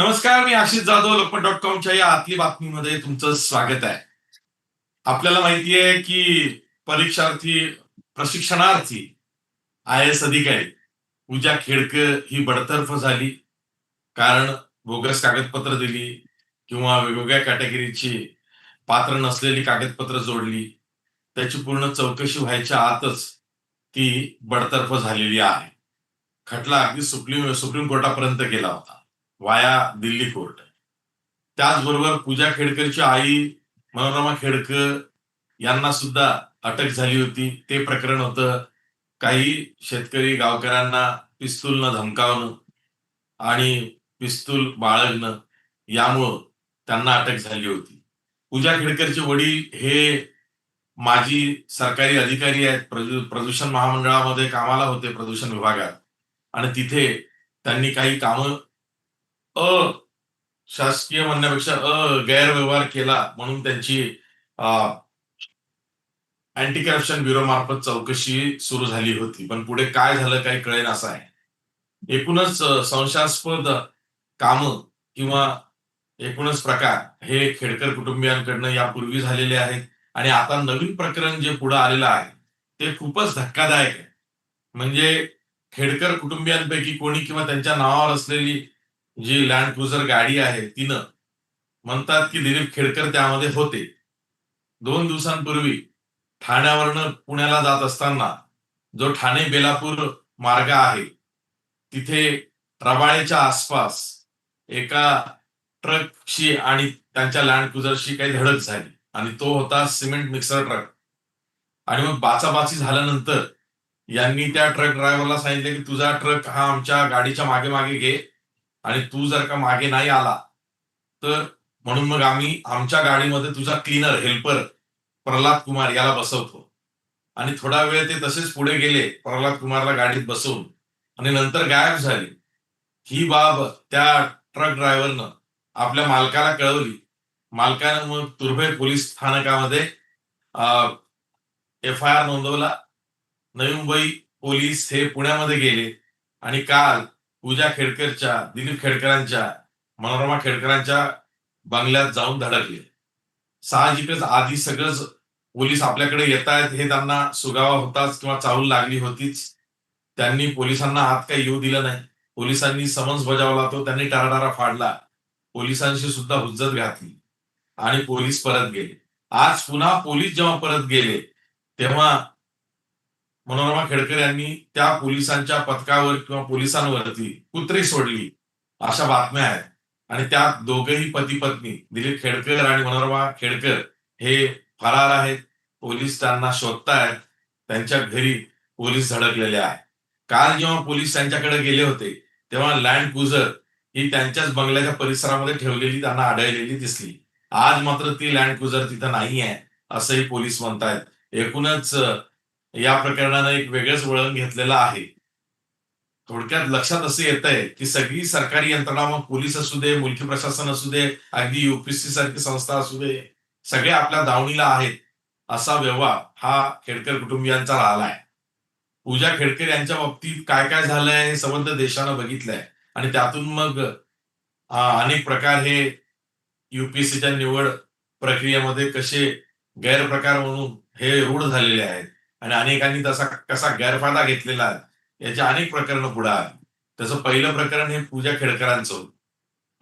नमस्कार मी आशिष जाधव लोकमत डॉट कॉमच्या या आतली बातमीमध्ये तुमचं स्वागत आहे. आपल्याला माहिती आहे की परीक्षार्थी प्रशिक्षणार्थी आय एस अधिकारी पूजा खेडकर ही बडतर्फ झाली. कारण बोगस कागदपत्र दिली किंवा वेगवेगळ्या कॅटेगरीची पात्र नसलेली कागदपत्र जोडली. त्याची पूर्ण चौकशी व्हायच्या आतच ती बडतर्फ झालेली आहे. खटला अगदी सुप्रीम सुप्रीम कोर्टापर्यंत गेला होता. वाया दिल्ली कोर्ट. त्याचबरोबर पूजा खेडकरची आई मनोरमा खेडकर यांना सुद्धा अटक झाली होती. ते प्रकरण होतं काही शेतकरी गावकऱ्यांना पिस्तूलनं धमकावणं आणि पिस्तूल बाळगणं यामुळं त्यांना अटक झाली होती. पूजा खेडकरचे वडील हे माजी सरकारी अधिकारी आहेत. प्रदूषण महामंडळामध्ये कामाला होते प्रदूषण विभागात. आणि तिथे त्यांनी काही कामं अ शासकीय म्हणण्यापेक्षा अ गैरव्यवहार केला म्हणून त्यांची अँटी करप्शन ब्युरो मार्फत चौकशी सुरू झाली होती. पण पुढे काय झालं काही कळेन असं आहे. एकूणच संशयास्पद काम किंवा एकूणच प्रकार हे खेडकर कुटुंबियांकडनं यापूर्वी झालेले आहेत. आणि आता नवीन प्रकरण जे पुढे आलेलं आहे ते खूपच धक्कादायक आहे. म्हणजे खेडकर कुटुंबियांपैकी कोणी किंवा त्यांच्या नावावर असलेली जी लँड क्रुझर गाडी आहे तिनं म्हणतात की दिलीप खेडकर त्यामध्ये होते. दोन दिवसांपूर्वी ठाण्यावरनं पुण्याला जात असताना जो ठाणे बेलापूर मार्ग आहे तिथे रबाळेच्या आसपास एका ट्रकशी आणि त्यांच्या लँड क्रुझरशी काही धडक झाली आणि तो होता सिमेंट मिक्सर ट्रक. आणि मग बाचाबाची झाल्यानंतर यांनी त्या ट्रक ड्रायव्हरला सांगितले की तुझा ट्रक हा आमच्या गाडीच्या मागे मागे घे आणि तू जर का मागे नाही आला तर म्हणून मग आम्ही आमच्या गाडीमध्ये तुझा क्लीनर हेल्पर प्रल्हाद कुमार याला बसवतो. आणि थोडा वेळ ते तसेच पुढे गेले प्रल्हाद कुमारला गाडीत बसवून. आणि नंतर गायब झाली. ही बाब त्या ट्रक ड्रायव्हरनं आपल्या मालकाला कळवली. मालकानं मग तुर्भे पोलीस स्थानकामध्ये एफ आय आर नोंदवला. नवी मुंबई पोलीस हे पुण्यामध्ये गेले. आणि काल पूजा खेडकरच्या दिलीप खेडकरांच्या मनोरमा खेडकरांच्या बंगल्यात जाऊन धडकले. साहजिकच आधी सगळंच पोलीस आपल्याकडे येत आहेत हे त्यांना सुगावा होताच किंवा चाहूल लागली होतीच. त्यांनी पोलिसांना हात काही येऊ दिला नाही. पोलिसांनी समन्स बजावला तो त्यांनी टाराटारा फाडला. पोलिसांशी सुद्धा हुज्जत घातली. आणि पोलीस परत गेले. आज पुन्हा पोलीस जेव्हा परत गेले तेव्हा मनोरमा खेडकर यांनी त्या पोलिसांच्या पथकावर किंवा पोलिसांवरती कुत्री सोडली अशा बातम्या आहेत. आणि त्यात दोघेही पती पत्नी दिलीप खेडकर आणि मनोरमा खेडकर हे फरार आहेत. पोलीस त्यांना शोधतायत. त्यांच्या घरी पोलीस धडकलेले आहे काल जेव्हा पोलीस त्यांच्याकडे गेले होते तेव्हा लँड क्रुझर ही त्यांच्याच बंगल्याच्या परिसरामध्ये ठेवलेली त्यांना आढळलेली दिसली. आज मात्र ती लँड क्रुझर तिथं नाही आहे असंही पोलीस म्हणतायत. एकूणच या प्रकरणानं एक वेगळंच वळण घेतलेलं आहे. थोडक्यात लक्षात असं येत आहे की सगळी सरकारी यंत्रणा मग पोलीस असू दे मुलकी प्रशासन असू दे अगदी युपीएससी सारखी संस्था असू दे सगळे आपल्या दावणीला आहेत असा व्यवहार हा खेडकर कुटुंबियांचा राहिला आहे पूजा खेडकर यांच्या बाबतीत काय काय झालंय हे संबंध देशानं बघितलंय. आणि त्यातून मग अनेक प्रकार हे युपीएससीच्या निवड प्रक्रियेमध्ये कसे गैरप्रकार म्हणून हे रूढ झालेले आहेत. आणि अनेकांनी तसा कसा गैरफायदा घेतलेला याची अनेक प्रकरणं पुढे आली. त्याचं पहिलं प्रकरण हे पूजा खेडकरांचं होतं.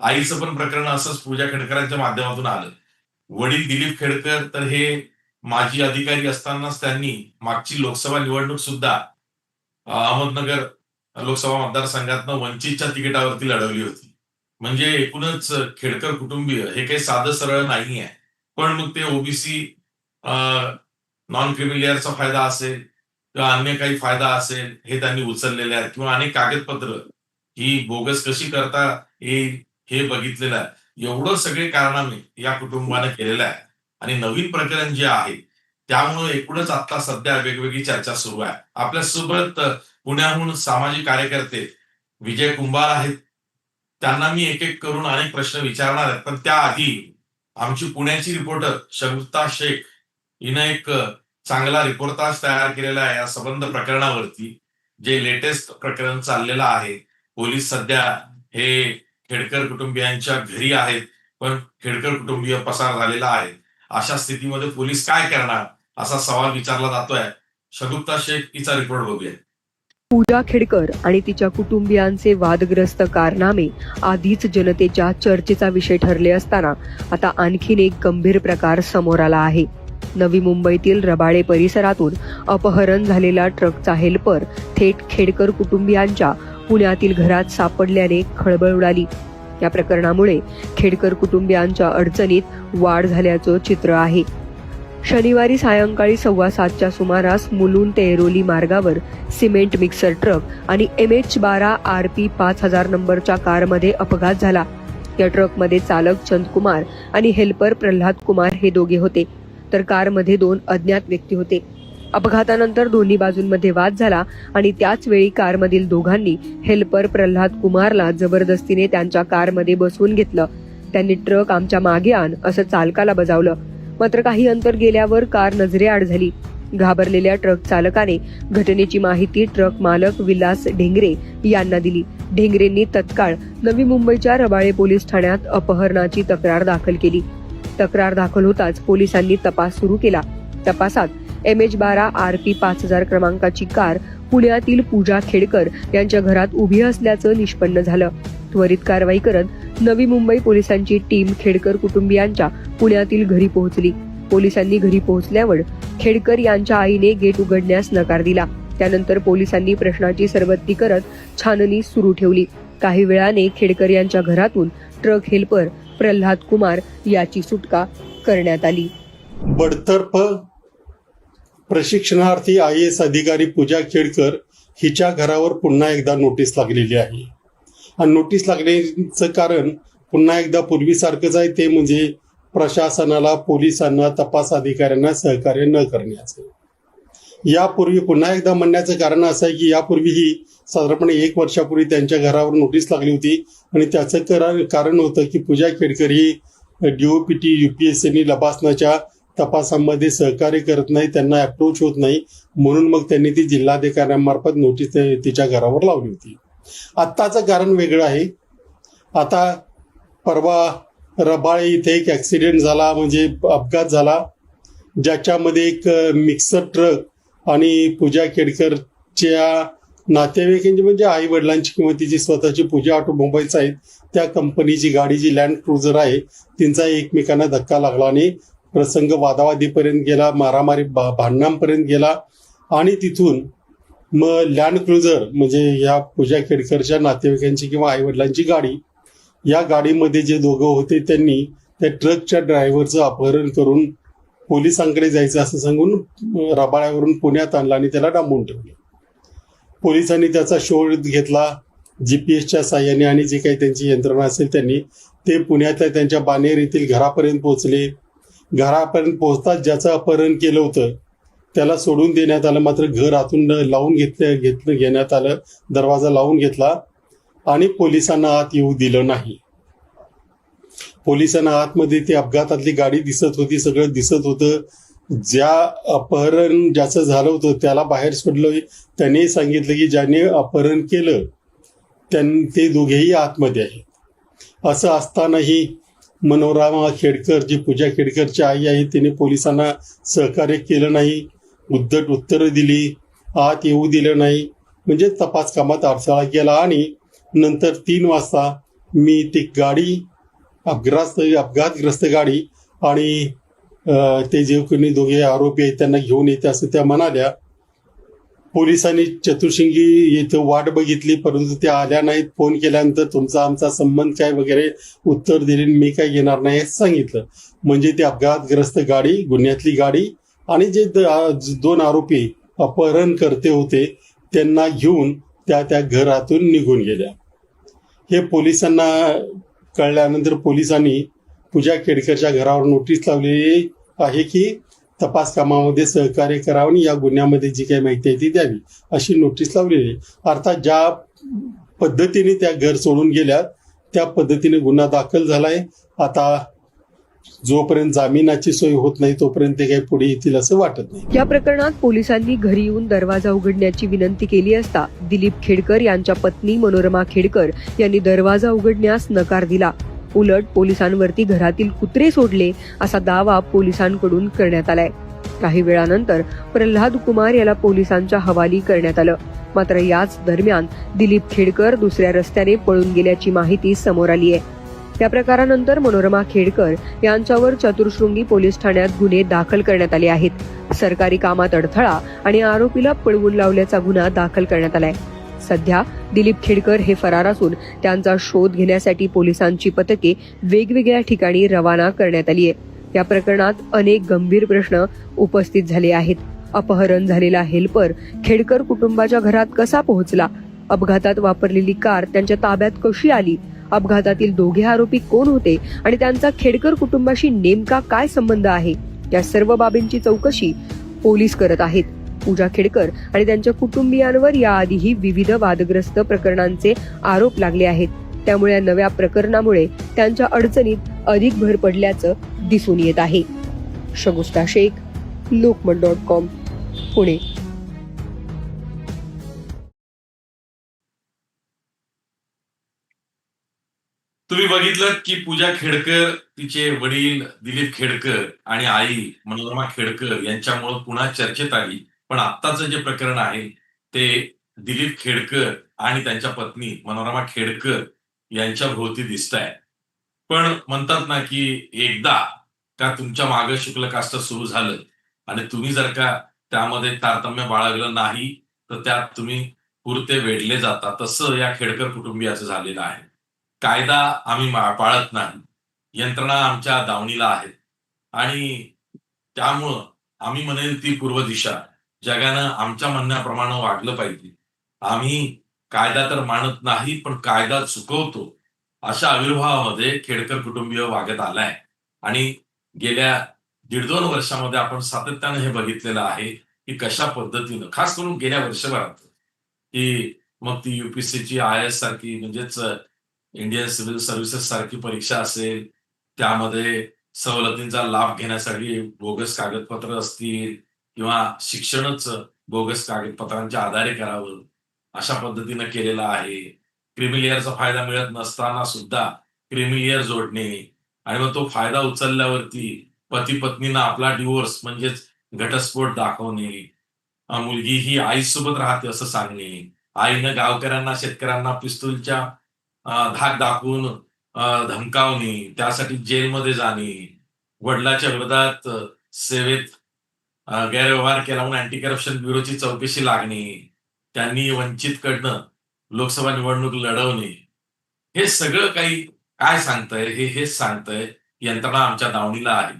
आईचं पण प्रकरण असंच पूजा खेडकरांच्या माध्यमातून आलं. वडील दिलीप खेडकर तर हे माजी अधिकारी असतानाच त्यांनी मागची लोकसभा निवडणूक सुद्धा अहमदनगर लोकसभा मतदारसंघातनं वंचितच्या तिकिटावरती लढवली होती. म्हणजे एकूणच खेडकर कुटुंबीय हे काही साधं सरळ नाही आहे पण मग ते ओबीसी नॉन फेमिलियरचा फायदा असेल किंवा अन्य काही फायदा असेल हे त्यांनी उचललेले आहेत. किंवा अनेक कागदपत्र ही बोगस कशी करता येईल हे बघितलेलं आहे. एवढं सगळे कारणाने या कुटुंबाने केलेलं आहे. आणि नवीन प्रकरण जे आहे त्यामुळे एकूणच आता सध्या वेगवेगळी चर्चा सुरू आहे. आपल्यासोबत पुण्याहून सामाजिक कार्यकर्ते विजय कुंभार आहेत. त्यांना मी एक एक करून अनेक प्रश्न विचारणार आहेत. पण त्याआधी आमची पुण्याची रिपोर्टर शगुफ्ता शेख हिनं एक चांगला रिपोर्टाज तयार केलेला आहे या संबंध प्रकरणावरती. जे लेटेस्ट प्रकरण चाललेलं आहे. पोलीस सध्या हे खेडकर कुटुंबियांच्या घरी आहेत. पण खेडकर कुटुंबीय पसार झालेला आहे. अशा स्थितीमध्ये पोलीस काय करणार? असा सवाल विचारला जातोय. शगुप्ता शेख हिचा रिपोर्ट बघूया. पूजा खेडकर आणि तिच्या कुटुंबियांचे वादग्रस्त कारनामे आधीच जनतेच्या चर्चेचा विषय ठरले असताना आता आणखीन एक गंभीर प्रकार समोर आला आहे. नवी मुंबईतील रबाळे परिसरातून अपहरण झालेला ट्रकचा हेल्पर थेट खेडकर कुटुंबियांच्या पुण्यातील घरात सापडल्याने खळबळ उडाली. या प्रकरणामुळे खेडकर कुटुंबियांच्या अडचणीत वाढ झाल्याचं चित्र आहे. शनिवारी सायंकाळी सव्वा सातच्या सुमारास मुलुंड ते एरोली मार्गावर सिमेंट मिक्सर ट्रक आणि एम एच बारा आर पी पाच हजार नंबरच्या कारमध्ये अपघात झाला. या ट्रकमध्ये चालक चंदकुमार आणि हेल्पर प्रल्हाद कुमार हे दोघे होते. तर कारमध्ये दोन अज्ञात व्यक्ती होते. अपघातानंतर दोन्ही बाजूंमध्ये वाद झाला आणि त्याच वेळी कारमधील दोघांनी हेल्पर प्रल्हाद कुमारला जबरदस्तीने त्यांच्या कारमध्ये बसवून घेतलं. त्यांनी ट्रक आमच्या मागे आण असं चालकाला बजावलं. मात्र काही अंतर गेल्यावर कार नजरेआड झाली. घाबरलेल्या ट्रक चालकाने घटनेची माहिती ट्रक मालक विलास ढेंगरे यांना दिली. ढेंगरेंनी तत्काळ नवी मुंबईच्या रबाळे पोलीस ठाण्यात अपहरणाची तक्रार दाखल केली. तक्रार दाखल होताच पोलिसांनी तपास सुरू केला. तपासात एम एच बारा आर पी पाच हजार क्रमांकाची कार पुण्यातील पूजा खेडकर यांच्या घरात उभी असल्याचं निष्पन्न झालं. त्वरित कारवाई करत नवी मुंबई पोलिसांची टीम खेडकर कुटुंबियांच्या पुण्यातील घरी पोहोचली. पोलिसांनी घरी पोहोचल्यावर खेडकर यांच्या आईने गेट उघडण्यास नकार दिला. त्यानंतर पोलिसांनी प्रश्नाची सरबत्ती करत छाननी सुरू ठेवली. काही वेळाने खेडकर यांच्या घरातून ट्रक हेल्पर प्रल्हाद कुमार याची सुटका करण्यात आली. बडतर्फ प्रशिक्षणार्थी आय एस अधिकारी पूजा खेडकर हिच्या घरावर पुन्हा एकदा नोटीस लागलेली आहे. आणि नोटीस लागण्याचं कारण पुन्हा एकदा पूर्वीसारखंच आहे ते म्हणजे प्रशासनाला पोलिसांना तपास अधिकाऱ्यांना सहकार्य न करण्याचं. यापूर्वी पुन्हा एकदा म्हणण्याचं कारण असं आहे की यापूर्वीही साधारणपणे एक वर्षापूर्वी त्यांच्या घरावर नोटीस लागली होती. आणि त्याचं करा- कारण होतं की पूजा खेडकर ही डीओपीटी युपीएससीनी लबासनाच्या तपासामध्ये सहकार्य करत नाही त्यांना अप्रोच होत नाही. म्हणून मग त्यांनी ती जिल्हाधिकाऱ्यांमार्फत नोटीस तिच्या घरावर लावली होती. आत्ताचं कारण वेगळं आहे. आता परवा रबाळे इथे एक ऍक्सिडेंट झाला म्हणजे अपघात झाला ज्याच्यामध्ये एक मिक्सर ट्रक आणि पूजा केडकरच्या नातेवाईकांची म्हणजे आई वडिलांची किंवा तिची स्वतःची पूजा ऑटोमोबाईल्स आहेत त्या कंपनीची गाडी जी लँड क्रुझर आहे तिचा एकमेकांना धक्का लागला आणि प्रसंग वादावादीपर्यंत गेला मारामारी भा- भांडणांपर्यंत गेला. आणि तिथून मग लँड क्रुझर म्हणजे या पूजा खेडकरच्या नातेवाईकांची किंवा आई वडिलांची गाडी या गाडीमध्ये जे दोघं होते त्यांनी त्या ट्रकच्या ड्रायव्हरचं अपहरण करून पोलिसांकडे जायचं असं सांगून रबाळ्यावरून पुण्यात आणलं आणि त्याला डांबून ठेवले. पोलिसांनी त्याचा शोध घेतला. जीपीएसच्या साह्याने आणि जे काही त्यांची यंत्रणा असेल त्यांनी ते पुण्यातल्या त्यांच्या बानेर येथील घरापर्यंत पोहोचले. घरापर्यंत पोहोचताच ज्याचं अपहरण केलं होतं त्याला सोडून देण्यात आलं. मात्र घर आतून लावून घेतलं घेतलं घेण्यात आलं दरवाजा लावून घेतला आणि पोलिसांना आत येऊ दिलं नाही. पोलिसांना आतमध्ये ती अपघातातली गाडी दिसत होती सगळं दिसत होतं. ज्या अपहरण ज्याचं झालं होतं त्याला बाहेर सोडलं. त्याने सांगितलं की ज्याने अपहरण केलं त्यां ते दोघेही आतमध्ये आहेत. असं असतानाही मनोरमा खेडकर जी पूजा खेडकरची आई आहे तिने पोलिसांना सहकार्य केलं नाही उद्धट उत्तरं दिली आत येऊ दिलं नाही. म्हणजे तपास कामात अडथळा केला आणि नंतर तीन वाजता मी ती गाडी अपघात अपघातग्रस्त गाडी आणि ते जे कोणी दोघे आरोपी आहेत त्यांना घेऊन येते असं त्या म्हणाल्या. पोलिसांनी चतुर्शिंगी येथे वाट बघितली परंतु त्या आल्या नाहीत. फोन केल्यानंतर तुमचा आमचा संबंध काय वगैरे उत्तर दिले मी काय घेणार नाही हे सांगितलं. म्हणजे ते अपघातग्रस्त गाडी गुन्ह्यातली गाडी आणि जे द- दोन आरोपी अपहरण करते होते त्यांना घेऊन त्या त्या घरातून निघून गेल्या. हे पोलिसांना कळल्यानंतर पोलिसांनी पूजा खेडकरच्या घरावर नोटीस लावलेली आहे की तपास कामामध्ये सहकार्य करावं आणि या गुन्ह्यामध्ये जी काही माहिती आहे ती द्यावी अशी नोटीस लावलेली आहे. अर्थात ज्या पद्धतीने त्या घर सोडून गेल्या त्या पद्धतीने गुन्हा दाखल झालाय. आता जोपर्यंत जामिनाची सोय होत नाही तोपर्यंत ते काही पुढे येतील असं वाटत नाही. या प्रकरणात पोलिसांनी घरी येऊन दरवाजा उघडण्याची विनंती केली असता दिलीप खेडकर यांच्या पत्नी मनोरमा खेडकर यांनी दरवाजा उघडण्यास नकार दिला. उलट पोलिसांवरती घरातील कुत्रे सोडले असा दावा पोलिसांकडून करण्यात आलाय. काही वेळानंतर प्रल्हाद कुमार याला पोलिसांच्या हवाली करण्यात आलं. मात्र याच दरम्यान दिलीप खेडकर दुसऱ्या रस्त्याने पळून गेल्याची माहिती समोर आली आहे त्या प्रकारानंतर मनोरमा खेडकर यांच्यावर चतुर्शृंगी पोलीस ठाण्यात गुन्हे दाखल करण्यात आले आहेत. सरकारी कामात अडथळा आणि आरोपीला पळवून लावल्याचा गुन्हा दाखल करण्यात आलाय. सध्या दिलीप खेडकर हे फरार असून त्यांचा शोध घेण्यासाठी पोलिसांची पथके वेगवेगळ्या ठिकाणी रवाना करण्यात आली आहे. या प्रकरणात अनेक गंभीर प्रश्न उपस्थित झाले आहेत. अपहरण झालेला हेल्पर खेडकर कुटुंबाच्या घरात कसा पोहोचला? अपघातात वापरलेली कार त्यांच्या ताब्यात कशी आली? अपघातातील दोघे आरोपी कोण होते आणि त्यांचा खेडकर कुटुंबाशी नेमका काय संबंध आहे? या सर्व बाबींची चौकशी पोलीस करत आहेत. पूजा खेडकर आणि त्यांच्या कुटुंबियांवर याआधीही विविध वादग्रस्त प्रकरणांचे आरोप लागले आहेत. त्यामुळे या नव्या प्रकरणामुळे त्यांच्या अडचणीत अधिक भर पडल्याचं दिसून येत आहे. Shagusta Shaikh Lokmat dot com Pune. तुम्ही बघितलं की पूजा खेडकर तिचे वडील दिलीप खेडकर आणि आई मनोरमा खेडकर यांच्यामुळे पुन्हा चर्चेत आली. पण आत्ताचं जे प्रकरण आहे ते दिलीप खेडकर आणि त्यांच्या पत्नी मनोरमा खेडकर यांच्या भोवती दिसत आहे पण म्हणतात ना की एकदा का तुमच्या मागे शुक्ल कास्ट सुरू झालं आणि तुम्ही जर का त्यामध्ये तारतम्य बाळगलं नाही तर त्यात तुम्ही पुरते वेढले जाता. तसं या खेडकर कुटुंबियाचं झालेलं आहे. कायदा आम्ही पाळत नाही. यंत्रणा आमच्या दावणीला आहेत. आणि त्यामुळं आम्ही म्हणेल ती पूर्व दिशा जगानं आमच्या म्हणण्याप्रमाणे वागलं पाहिजे. आम्ही कायदा तर मानत नाही पण कायदा चुकवतो अशा आविर्भावामध्ये खेडकर कुटुंबीय वागत आलाय. आणि गेल्या दीड दोन वर्षामध्ये आपण सातत्यानं हे बघितलेलं आहे की कशा पद्धतीनं खास करून गेल्या वर्षभरात की मग ती युपीएससीची आय एस सारखी म्हणजेच इंडियन सिव्हिल सर्व्हिसेस सारखी परीक्षा असेल त्यामध्ये सवलतींचा लाभ घेण्यासाठी बोगस कागदपत्र असतील किंवा शिक्षणच बोगस कागदपत्रांच्या आधारे करावं अशा पद्धतीनं केलेलं आहे. क्रिमिलियरचा फायदा मिळत नसताना सुद्धा क्रिमिलियर जोडणे आणि मग तो फायदा उचलल्यावरती पती पत्नीनं आपला डिवोर्स म्हणजेच घटस्फोट दाखवणे मुलगी ही आईसोबत राहते असं सांगणे आईनं गावकऱ्यांना शेतकऱ्यांना पिस्तूलच्या धाक दाखवून धमकावणे त्यासाठी जेलमध्ये जाणे वडिलाच्या विरोधात सेवेत गैरव्यवहार केला म्हणून अँटी करप्शन ब्युरोची चौकशी लागणे त्यांनी वंचित कडनं लोकसभा निवडणूक लढवणे हे सगळं काही काय सांगतंय हे हेच सांगतंय यंत्रणा आमच्या दावणीला आहे.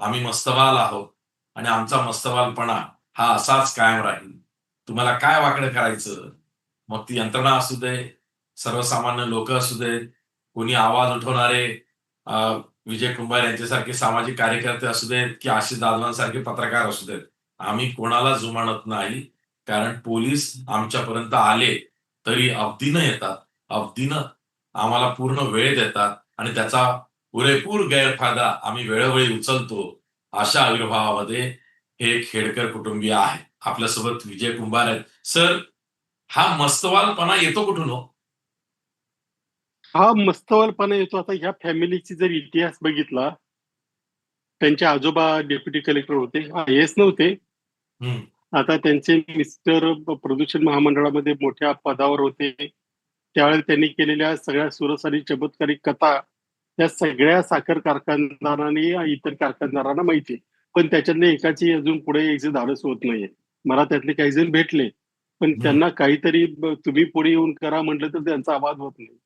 आम्ही मस्तवाल आहोत आणि आमचा मस्तवालपणा हा असाच कायम राहील. तुम्हाला काय वाकडं करायचं? मग ती यंत्रणा असू दे सर्वसामान्य लोक असू दे कोणी आवाज उठवणारे विजय कुंभार यांच्यासारखे सामाजिक कार्यकर्ते असू देत की आशिष दादवांसारखे पत्रकार असू देत आम्ही कोणाला जुमानत नाही. कारण पोलीस आमच्यापर्यंत आले तरी अवधीनं येतात अवधीनं आम्हाला पूर्ण वेळ देतात आणि त्याचा पुरेपूर गैरफायदा आम्ही वेळोवेळी उचलतो. अशा आविर्भावामध्ये हे खेडकर कुटुंबीय आहे. आपल्यासोबत विजय कुंभार आहेत. सर हा मस्तवालपणा येतो कुठून हो? हा मस्तवालपणा येतो आता ह्या फॅमिलीची जर इतिहास बघितला त्यांचे आजोबा डेप्युटी कलेक्टर होते आय एस नव्हते. आता त्यांचे मिस्टर प्रदूषण महामंडळामध्ये मोठ्या पदावर होते त्यावेळेला त्यांनी केलेल्या सगळ्या सुरस आणि चमत्कारिक कथा त्या सगळ्या साखर कारखानदारांनी इतर कारखानदारांना माहिती. पण त्याच्यातले एकाची अजून पुढे यायचे धाडस होत नाहीये मला त्यातले काही जण भेटले पण. त्यांना काहीतरी तुम्ही पुढे येऊन करा म्हटलं तर त्यांचा आवाज होत नाही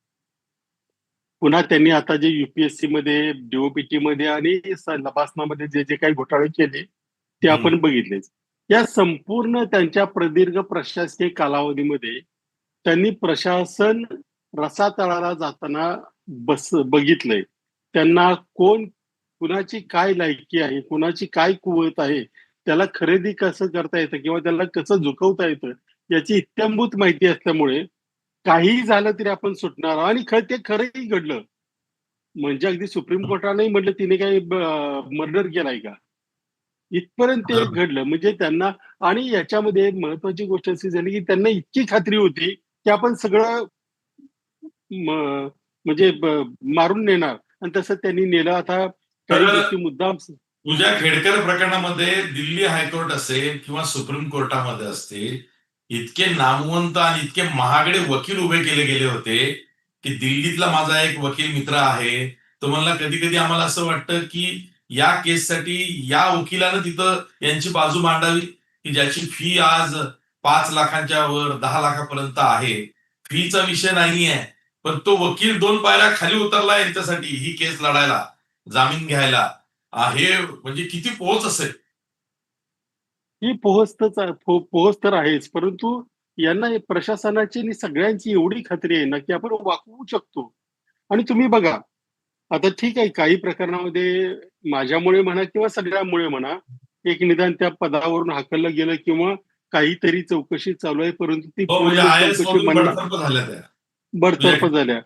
पुन्हा त्यांनी आता जे युपीएससी मध्ये डीओपीटी मध्ये आणि तपासनामध्ये जे जे काही घोटाळे केले ते आपण. बघितलेच या संपूर्ण त्यांच्या प्रदीर्घ प्रशासकीय कालावधीमध्ये त्यांनी प्रशासन रसातळाला जाताना बस बघितलंय त्यांना कोण कुणाची काय लायकी आहे कुणाची काय कुवत आहे त्याला खरेदी कसं करता येतं किंवा त्याला कसं झुकवता येतं याची इत्यंभूत माहिती असल्यामुळे काहीही झालं तरी आपण सुटणार. आणि खरं ते खरंही घडलं. म्हणजे अगदी सुप्रीम कोर्टाने म्हटलं तिने काही मर्डर केलाय का? इथपर्यंत ते. घडलं. म्हणजे त्यांना आणि याच्यामध्ये महत्वाची गोष्ट अशी झाली की त्यांना इतकी खात्री होती की आपण सगळं म्हणजे मारून नेणार. आणि तसं त्यांनी नेलं. आता काही गोष्टी मुद्दाम पूजा खेडकर प्रकरणामध्ये दिल्ली हायकोर्ट असेल किंवा सुप्रीम कोर्टामध्ये असतील इतके नामवंत आणि इतके महागडे वकील उभे केले गेले होते की दिल्लीतला माझा एक वकील मित्र आहे तो म्हणला कधी कधी आम्हाला असं वाटतं की या केससाठी या वकिलानं तिथं यांची बाजू मांडावी की ज्याची फी आज पाच लाखांच्या वर दहा लाखापर्यंत आहे. फीचा विषय नाहीये पण तो वकील दोन पायऱ्या खाली उतरला यांच्यासाठी ही केस लढायला जामीन घ्यायला. हे म्हणजे किती पोहोच असेल. ही पोहोचतच पोहोच तर आहेच परंतु यांना प्रशासनाची आणि सगळ्यांची एवढी खात्री आहे ना की आपण वाकवू शकतो. आणि तुम्ही बघा आता ठीक आहे काही प्रकरणामध्ये माझ्यामुळे म्हणा किंवा सगळ्यामुळे म्हणा एक निदान त्या पदावरून हाकललं गेलं किंवा काहीतरी चौकशी चालू आहे परंतु ती हो म्हणजे चौकशी बडतर्फ झाल्या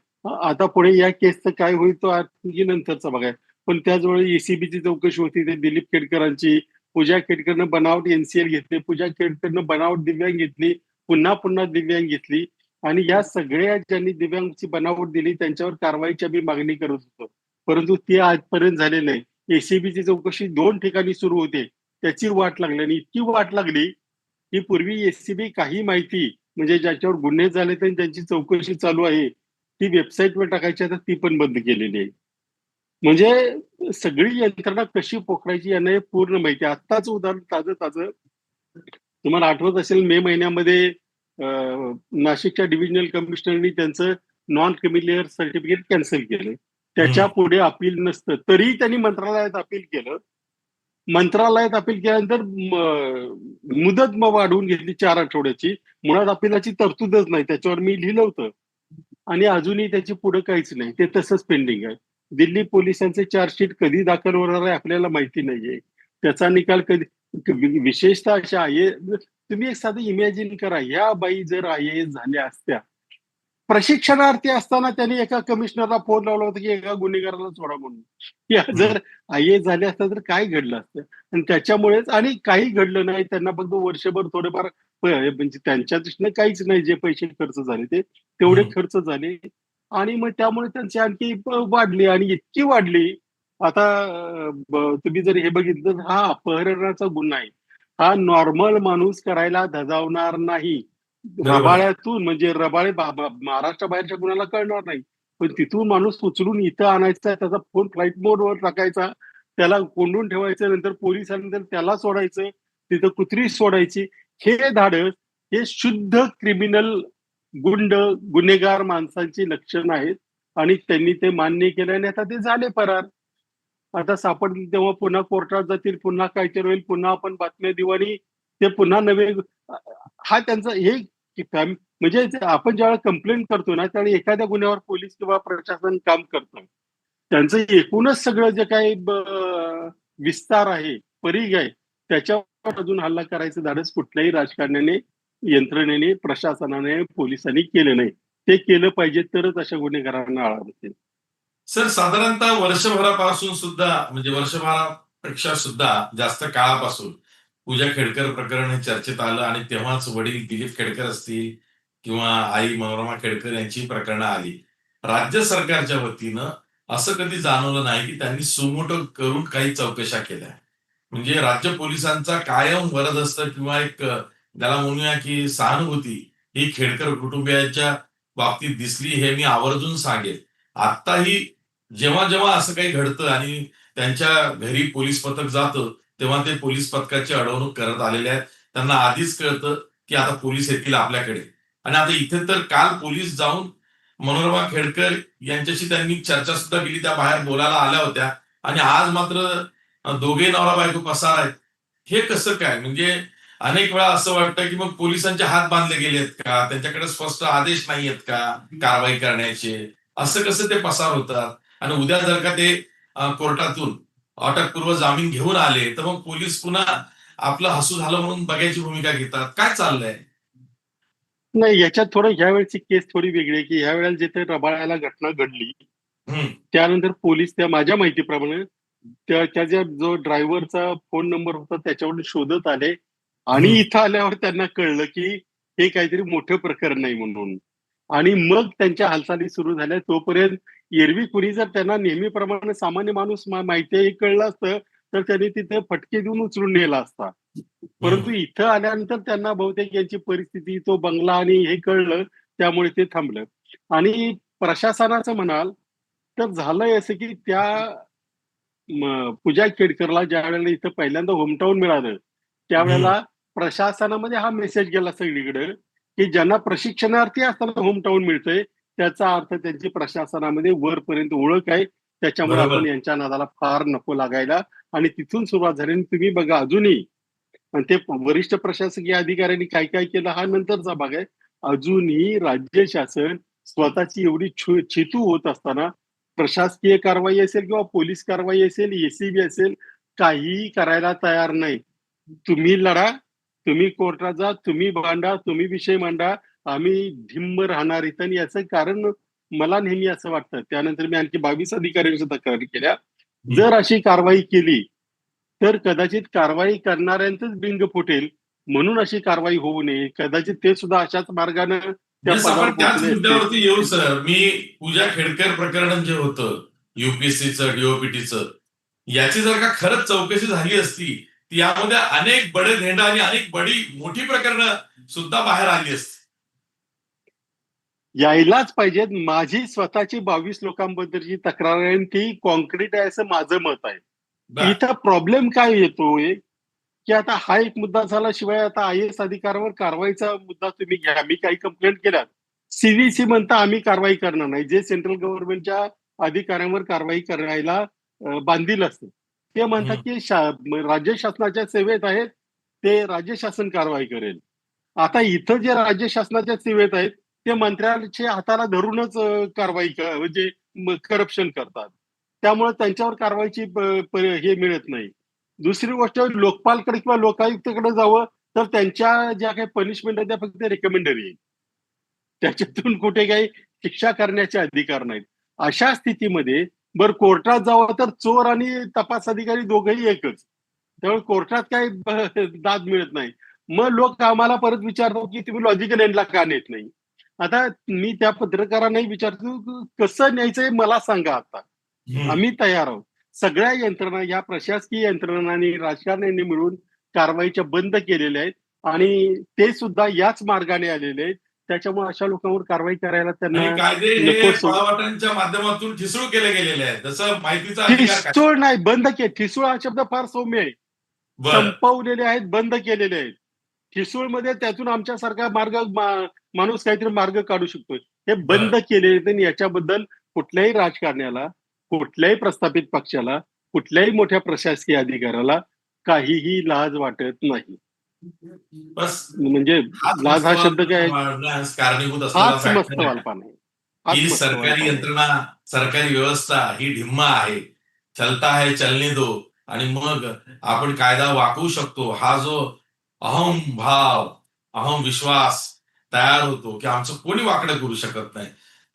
आता पुढे या केसचं काय होईल तो आणखी नंतरचा बघाय पण त्याचवेळी E एसीबीची चौकशी होती ते दिलीप खेडकरांची पूजा खेडकरनं बनावट एनसीएल घेतली पूजा केडकरनं बनावट दिव्यांग घेतली पुन्हा पुन्हा दिव्यांग घेतली. आणि या सगळ्या ज्यांनी दिव्यांगची बनावट दिली त्यांच्यावर कारवाईची आम्ही मागणी करत होतो. परंतु ती आजपर्यंत झाले नाही. एसीबीची चौकशी दोन ठिकाणी सुरू होते. त्याची वाट लागली आणि इतकी वाट लागली की पूर्वी एसीबी काही माहिती म्हणजे ज्याच्यावर गुन्हे झाले तर त्यांची चौकशी चालू आहे. ती वेबसाईटवर टाकायची आता ती पण बंद केलेली आहे. म्हणजे सगळी यंत्रणा कशी पोखरायची यांना पूर्ण माहिती. आत्ताच उदाहरण ताजं ताजं तुम्हाला आठवत असेल मे महिन्यामध्ये नाशिकच्या डिव्हिजनल कमिशनरनी त्यांचं नॉन क्रिमिलियर सर्टिफिकेट कॅन्सल केलं. त्याच्या पुढे अपील नसतं. तरी त्यांनी मंत्रालयात अपील केलं. मंत्रालयात अपील केल्यानंतर मुदत मग वाढवून घेतली चार आठवड्याची. मुळात अपिलाची तरतूदच नाही. त्याच्यावर मी लिहिलं होतं. आणि अजूनही त्याची पुढे काहीच नाही. ते तसंच पेंडिंग आहे. दिल्ली पोलिसांचे चार्जशीट कधी दाखल होणार आहे आपल्याला माहिती नाहीये. त्याचा निकाल कधी विशेषतः अशा आय तुम्ही एक साधं इमॅजिन करा या बाई जर आय एस झाल्या असत्या. प्रशिक्षणार्थी असताना त्यांनी एका कमिशनरला फोन लावला होता की एका गुन्हेगाराला सोडा म्हणून. या जर आय एस झाले असतं तर काय घडलं असतं? आणि त्याच्यामुळेच आणि काही घडलं नाही त्यांना फक्त वर्षभर थोडेफार म्हणजे त्यांच्या दृष्टीने काहीच नाही जे पैसे खर्च झाले ते तेवढे. खर्च झाले. आणि मग त्यामुळे त्यांची आणखी वाढली आणि इतकी वाढली. आता तुम्ही जर हे बघितलं तर हा अपहरणाचा गुन्हा आहे. हा नॉर्मल माणूस करायला धजावणार नाही. रबाळ्यातून म्हणजे रबाळे बा- बा- महाराष्ट्राबाहेरच्या कुणाला कळणार नाही. पण तिथून माणूस उचलून इथं आणायचा त्याचा फोन फ्लाईट मोडवर टाकायचा त्याला कोंडून ठेवायचं नंतर पोलिसांनंतर त्याला सोडायचं तिथं कुत्री सोडायची हे धाडस हे शुद्ध क्रिमिनल गुंड गुन्हेगार माणसांची लक्षणं आहेत आणि त्यांनी ते मान्य केलं आणि आता ते झाले फरार. आता सापडतील तेव्हा पुन्हा कोर्टात जातील पुन्हा काहीतरी होईल पुन्हा आपण बातम्या देऊ आणि ते पुन्हा नवे हा त्यांचा हे काम- म्हणजे आपण ज्यावेळेला कंप्लेंट करतो ना त्यावेळी एखाद्या गुन्ह्यावर पोलीस किंवा प्रशासन काम करतं. त्यांचं एकूणच सगळं जे काही विस्तार आहे परीघ आहे त्याच्यावर अजून हल्ला करायचं धाडस कुठल्याही राजकारण्याने यंत्रणेने प्रशासनाने पोलिसांनी केलं नाही. ते केलं पाहिजे तरच अशा गुन्हेगारांना आळा बसेल. सर साधारणतः वर्षभरापासून सुद्धा म्हणजे वर्षभरापेक्षा सुद्धा जास्त काळापासून पूजा खेडकर प्रकरण हे चर्चेत आलं आणि तेव्हाच वडील दिलीप खेडकर असतील किंवा आई मनोरमा खेडकर यांची प्रकरणं आली. राज्य सरकारच्या वतीनं असं कधी जाणवलं नाही की त्यांनी सुमोटो करून काही चौकशा केल्या. म्हणजे राज्य पोलिसांचा कायम वरदस्त किंवा एक त्याला ज्याला म्हणूया की सहानुभूती ही खेडकर कुटुंबियांच्या बाबतीत दिसली हे मी आवर्जून सांगेल आत्ताही जेव्हा जेव्हा असं काही घडतं आणि त्यांच्या घरी पोलीस पथक जातं तेव्हा ते पोलीस पथकाची अडवणूक करत आलेले आहेत. त्यांना आधीच कळतं की आता पोलीस येतील आपल्याकडे. आणि आता इथे तर काल पोलीस जाऊन मनोरमा खेडकर यांच्याशी त्यांनी चर्चा सुद्धा केली त्या बाहेर बोलायला आल्या होत्या. आणि आज मात्र दोघे नवरा बायको पसार आहेत. हे कसं काय? म्हणजे अनेक वेळा असं वाटतं की मग पोलिसांचे हात बांधले गेलेत का? त्यांच्याकडे स्पष्ट आदेश नाही आहेत का कारवाई करण्याचे? असं कसं ते पसार होतात? आणि उद्या जर का ते कोर्टातून अटकपूर्व जामीन घेऊन आले तर मग पोलीस पुन्हा आपलं हसू झालं म्हणून बघायची भूमिका घेतात. काय चाललंय? नाही याच्यात थोडं ह्या वेळची केस थोडी वेगळी आहे की ह्या वेळेला जिथे रबाळ्याला घटना घडली. त्यानंतर पोलीस त्या माझ्या माहितीप्रमाणे त्या त्याच्या जो ड्रायव्हरचा फोन नंबर होता त्याच्यावर शोधत आले. आणि. इथं आल्यावर त्यांना कळलं की हे काहीतरी मोठं प्रकरण नाही म्हणून. आणि मग त्यांच्या हालचाली सुरू झाल्या. तोपर्यंत एरवी कुणी जर त्यांना नेहमीप्रमाणे सामान्य माणूस माहिती आहे हे कळलं असतं तर त्यांनी तिथे फटके देऊन उचलून नेला असता. परंतु इथं आल्यानंतर त्यांना बहुतेक यांची परिस्थिती तो बंगला आणि हे कळलं त्यामुळे ते थांबलं. आणि प्रशासनाचं म्हणाल तर झालंय असं की त्या पूजा खेडकरला ज्या वेळेला इथं पहिल्यांदा होमटाऊन मिळालं त्यावेळेला प्रशासनामध्ये हा मेसेज गेला सगळीकडे की ज्यांना प्रशिक्षणार्थी असताना होमटाऊन मिळतंय त्याचा अर्थ त्यांची प्रशासनामध्ये वरपर्यंत ओळख आहे. त्याच्यामुळे. आपण यांच्या नादाला फार नको लागायला. आणि तिथून सुरुवात झाली आणि तुम्ही बघा अजूनही आणि ते वरिष्ठ प्रशासकीय अधिकाऱ्यांनी काय काय केलं हा नंतरचा भाग आहे. अजूनही राज्य शासन स्वतःची एवढी छु- चितू होत असताना प्रशासकीय कारवाई असेल किंवा पोलीस कारवाई असेल एसीबी असेल काहीही करायला तयार नाही. तुम्ही लढा तुम्ही कोर्टात जा तुम्ही भांडा तुम्ही विषय मांडा आम्ही धिम्म राहणार इथं. आणि याचं कारण मला नेहमी असं वाटतं. त्यानंतर मी आणखी बावीस अधिकाऱ्यांच्या तक्रारी केल्या. जर अशी कारवाई केली तर कदाचित कारवाई करणाऱ्यांचंच बिंग फुटेल. म्हणून अशी कारवाई होऊ नये. कदाचित ते सुद्धा अशाच मार्गानं त्याच. मुद्द्यावरती येऊ सर. मी पूजा खेडकर प्रकरण जे होतं युपीएससीचं डीओपीटीचं याची जर का खरंच चौकशी झाली असती यामध्ये अनेक बडे धेंडा आणि अनेक बडी मोठी प्रकरणं सुद्धा बाहेर आली असती. यायलाच पाहिजेत. माझी स्वतःची बावीस लोकांबद्दलची तक्रार आहे ती कॉन्क्रीट आहे असं माझं मत आहे. इथं प्रॉब्लेम काय येतोय? की आता हा एक मुद्दा झाला शिवाय आता आय एस अधिकाऱ्यावर कारवाईचा मुद्दा तुम्ही घ्या. मी काही कंप्लेंट केल्यात. सीव्हीसी म्हणता आम्ही कारवाई करणार नाही. जे सेंट्रल गव्हर्नमेंटच्या अधिकाऱ्यांवर कारवाई करायला बांधील असतं ते म्हणतात की राज्य शासनाच्या सेवेत आहेत ते राज्य शासन कारवाई करेल. आता इथं जे राज्य शासनाच्या सेवेत आहेत ते मंत्र्यांच्या हाताला धरूनच कारवाई म्हणजे करप्शन करतात. त्यामुळे त्यांच्यावर कारवाईची हे मिळत नाही. दुसरी गोष्ट लोकपालकडे किंवा लोकायुक्तकडे जावं तर त्यांच्या ज्या काही पनिशमेंट आहेत त्या फक्त रेकमेंडरी आहे त्याच्यातून कुठे काही शिक्षा करण्याचे अधिकार नाहीत. अशा स्थितीमध्ये बर कोर्टात जावं तर चोर आणि तपास अधिकारी दोघंही एकच. त्यामुळे कोर्टात काही दाद मिळत नाही. मग लोक आम्हाला परत विचारतात की तुम्ही लॉजिकल एंडला का नेत नाही? आता मी त्या पत्रकारांनाही विचारतो कसं न्यायचंय मला सांगा आता. आम्ही तयार आहोत. सगळ्या यंत्रणा या प्रशासकीय यंत्रणांनी राजकारण्यांनी मिळून कारवाईच्या बंद केलेल्या आहेत. आणि ते सुद्धा याच मार्गाने आलेले आहेत. त्याच्यामुळे अशा लोकांवर कारवाई करायला त्यांना कायदे हे पळावाटांच्या माध्यमातून ठिसूळ केले गेलेले आहेत. जसं माहितीचा ठिसूळ नाही बंद के ठिसूळ हा शब्द फार सौम्य आहे. संपवलेले आहेत बंद केलेले आहेत. ठिसूळमध्ये त्यातून आमच्यासारखा मार्ग माणूस काहीतरी मार्ग काढू शकतोय हे बंद केलेले याच्याबद्दल कुठल्याही राजकारण्याला कुठल्याही प्रस्थापित पक्षाला कुठल्याही मोठ्या प्रशासकीय अधिकाऱ्याला काहीही लाज वाटत नाही. बस म्हणजे लाज हा शब्द काय कारणीभूत असलेला ही सरकारी. यंत्रणा सरकारी व्यवस्था ही ढिम्मा आहे. चलता है चलने दो. आणि मग आपण कायदा वाकवू शकतो. हा जो अहम भाव अहम विश्वास तयार होतो की आमचं कोणी वाकडं करू शकत नाही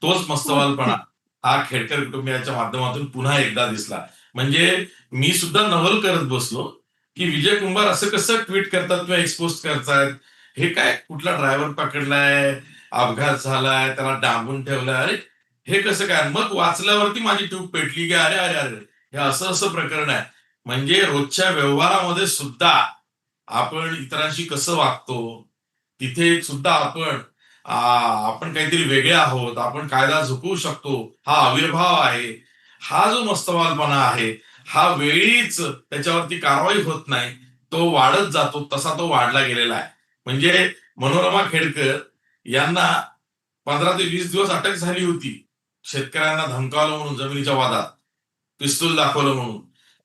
तोच मस्तवालपणा हा खेडकर कुटुंबियाच्या माध्यमातून पुन्हा एकदा दिसला. म्हणजे मी सुद्धा नवल करत बसलो. की विजय कुंभार असं कसं ट्विट करतात किंवा एक्सपोज करतायत हे काय कुठला ड्रायव्हर पकडलाय? अपघात झालाय त्याला डांबून ठेवलाय? अरे हे कसं काय? मग वाचल्यावरती माझी ट्यूब पेटली की अरे अरे अरे हे असं असं प्रकरण आहे. म्हणजे रोजच्या व्यवहारामध्ये सुद्धा आपण इतरांशी कसं वागतो? तिथे सुद्धा आपण आपण काहीतरी वेगळे आहोत. आपण कायदा झुकवू शकतो. हा आविर्भाव आहे. हा जो मस्तवालपणा आहे हा वेळीच त्याच्यावरती कारवाई होत नाही. तो वाढत जातो तसा तो वाढला गेलेला आहे. म्हणजे मनोरमा खेडकर यांना पंधरा ते वीस दिवस अटक झाली होती. शेतकऱ्यांना धमकावलं म्हणून जमिनीच्या वादात. पिस्तूल दाखवलं म्हणून.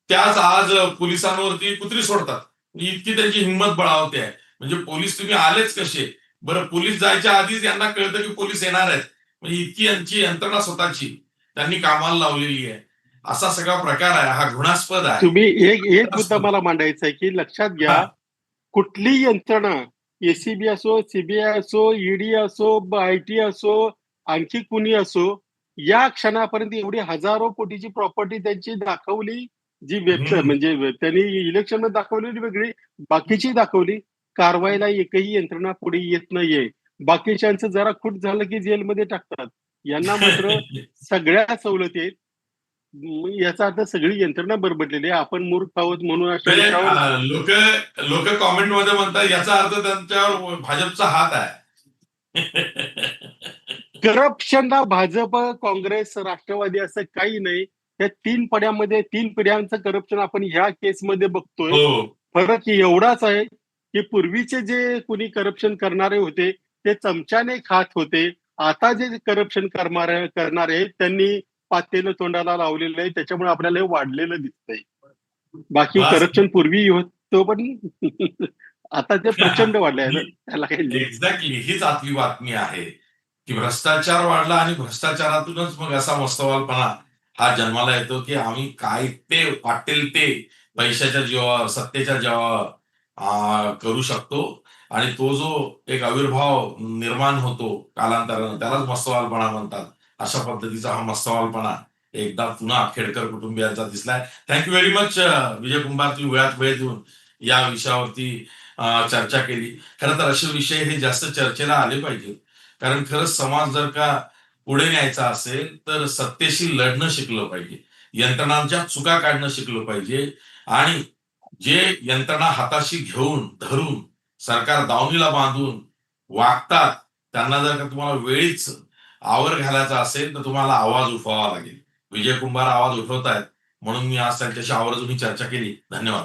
त्याच आज पोलिसांवरती कुत्री सोडतात. म्हणजे इतकी त्यांची हिंमत बळावते आहे. म्हणजे पोलीस तुम्ही आलेच कसे? बरं पोलीस जायच्या आधीच यांना कळतं की पोलीस येणार आहेत. म्हणजे इतकी यांची यंत्रणा स्वतःची. त्यांनी कामाला लावलेली आहे. असा सगळा प्रकार आहे. हा घृणास्पद आहे. तुम्ही एक एक मुद्दा मला मांडायचा आहे की लक्षात घ्या. कुठली यंत्रणा एसीबी असो सीबीआय असो ईडी असो आय टी असो आणखी कुणी असो या क्षणापर्यंत एवढी हजारो कोटीची प्रॉपर्टी त्यांची दाखवली जी वेबसाईट. म्हणजे त्यांनी इलेक्शनमध्ये दाखवलेली वेगळी बाकीची दाखवली कारवाईला एकही यंत्रणा पुढे येत नाहीये. बाकीच्यांचं जरा खुट झालं की जेलमध्ये टाकतात. यांना मात्र सगळ्या सवलती आहेत. मग याचा अर्थ सगळी यंत्रणा बरबडलेली आहे. आपण मूर्ख आहोत म्हणून विषयावर लोक लोक कॉमेंटमध्ये म्हणतात याचा अर्थ त्यांच्यावर भाजपचा हात आहे. करप्शनला भाजप काँग्रेस राष्ट्रवादी असं काही नाही. या तीन पड्यामध्ये तीन पिढ्यांचं करप्शन आपण ह्या केसमध्ये बघतोय. हो. फरक एवढाच आहे की पूर्वीचे जे कुणी करप्शन करणारे होते ते चमच्याने खात होते. आता जे करप्शन करणारे करणारे त्यांनी पातेलं तोंडाला लावलेलं आहे त्याच्यामुळे आपल्याला हे वाढलेलं दिसतंय. बाकी. करप्शन पूर्वी होतं पण आता ते प्रचंड वाढलंय ना त्याला काही एक्झॅक्टली हीच आतली बातमी आहे की भ्रष्टाचार वाढला आणि भ्रष्टाचारातूनच मग असा मस्तवालपणा हा जन्माला येतो की आम्ही काय ते वाटेल ते पैशाच्या जीवावर सत्तेच्या जीवावर आ, करू शकतो. आणि तो जो एक आविर्भाव निर्माण होतो कालांतरानं त्यालाच मस्तवालपणा म्हणतात. अशा पद्धतीचा हा मस्तवालपणा एकदा पुन्हा खेडकर कुटुंबियांचा दिसलाय. Thank you very much Vijay Kumbhar तुम्ही वेळात वेळ देऊन या विषयावरती चर्चा केली. खरं तर असे विषय हे जास्त चर्चेला आले पाहिजेत. कारण खरंच समाज जर का पुढे न्यायचा असेल तर सत्तेशी लढणं शिकलं पाहिजे. यंत्रणांच्या चुका काढणं शिकलं पाहिजे. आणि जे यंत्रणा हाताशी घेऊन धरून सरकार दावणीला बांधून वागतात त्यांना जर का तुम्हाला वेळीच आवर घालायचा असेल तर तुम्हाला आवाज उठवावा लागेल. विजय कुंभार आवाज उठवतायत म्हणून मी आज त्यांच्याशी आवर्जून तुम्ही चर्चा केली. धन्यवाद.